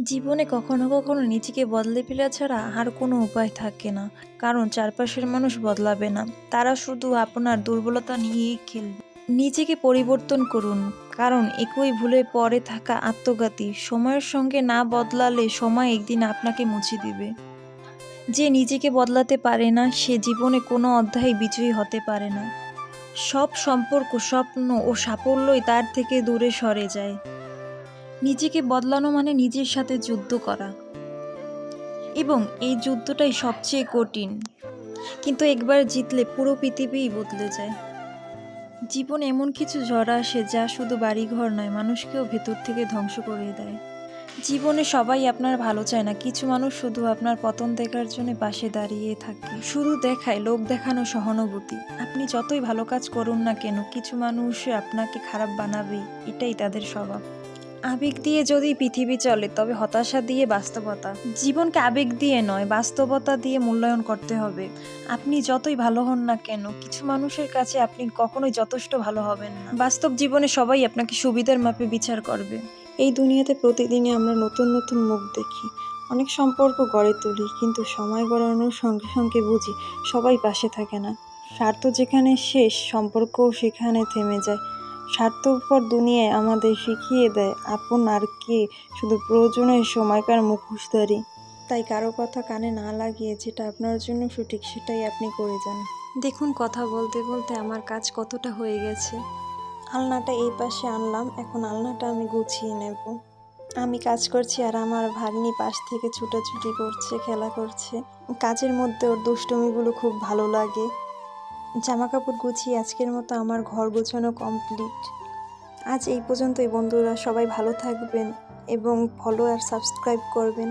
জীবনে কখনো কখনো নিজেকে বদলে ফেলা ছাড়া আর কোনো উপায় থাকে না। কারণ চারপাশের মানুষ বদলাবে না। তারা শুধু আপনার দুর্বলতা নিয়েই খেলবে। নিজেকে পরিবর্তন করুন। কারণ একই ভুলে পড়ে থাকা আত্মঘাতী সময়ের সঙ্গে না বদলালে সময় একদিন আপনাকে মুছে দিবে। যে নিজেকে বদলাতে পারে না, সে জীবনে কোনো অধ্যায় বিজয়ী হতে পারে না। সব সম্পর্ক, স্বপ্ন ও সাফল্যই তার থেকে দূরে সরে যায়। নিজেকে বদলানো মানে নিজের সাথে যুদ্ধ করা। এবং এই যুদ্ধটাই সবচেয়ে কঠিন। কিন্তু একবার জিতলে পুরো পৃথিবীই বদলে যায়। জীবন এমন কিছু ঝড় আসে যা শুধু বাড়িঘর নয়, মানুষকেও ভেতর থেকে ধ্বংস করে দেয়। জীবনে সবাই আপনার ভালো চায় না, কিছু মানুষ শুধু আপনার পতন দেখার জন্য পাশে দাঁড়িয়ে থাকে। শুধু দেখায় লোক দেখানো সহানুভূতি। আপনি যতই ভালো কাজ করুন না কেন, কিছু মানুষ আপনাকে খারাপ বানাবে, এটাই তাদের স্বভাব। আবেগ দিয়ে যদি পৃথিবী চলে, তবে হতাশা দিয়ে বাস্তবতা। জীবনকে আবেগ দিয়ে নয়, বাস্তবতা দিয়ে মূল্যায়ন করতে হবে। আপনি যতই ভালো হন না কেন, কিছু মানুষের কাছে আপনি কখনোই যথেষ্ট ভালো হবেন না। বাস্তব জীবনে সবাই আপনাকে সুবিধার মাপে বিচার করবে। এই দুনিয়াতে প্রতিদিনই আমরা নতুন নতুন মুখ দেখি, অনেক সম্পর্ক গড়ে তুলি, কিন্তু সময় গড়ানোর সঙ্গে সঙ্গে বুঝি সবাই পাশে থাকে না। স্বার্থ যেখানে শেষ, সম্পর্কও সেখানে থেমে যায়। স্বার্থপর দুনিয়ায় আমাদের শিখিয়ে দেয় আপন আর কে? শুধু প্রয়োজনের সময়কার মুখোশধারী। তাই কারও কথা কানে না লাগিয়ে যেটা আপনার জন্য সঠিক সেটাই আপনি করে যান। দেখুন কথা বলতে বলতে আমার কাজ কতটা হয়ে গেছে। আলনাটা এই পাশে আনলাম এখন আলনাটা আমি গুছিয়ে নেব। আমি কাজ করছি আর আমার ভাগ্নি পাশ থেকে ছুটাছুটি করছে খেলা করছে। কাজের মধ্যে ওর দুষ্টুমিগুলো খুব ভালো লাগে। জামা কাপড় গুছিয়ে আজকের মতো আমার ঘর গোছানো কমপ্লিট আজ এই পর্যন্তই বন্ধুরা, সবাই ভালো থাকবেন এবং ফলো আর সাবস্ক্রাইব করবেন।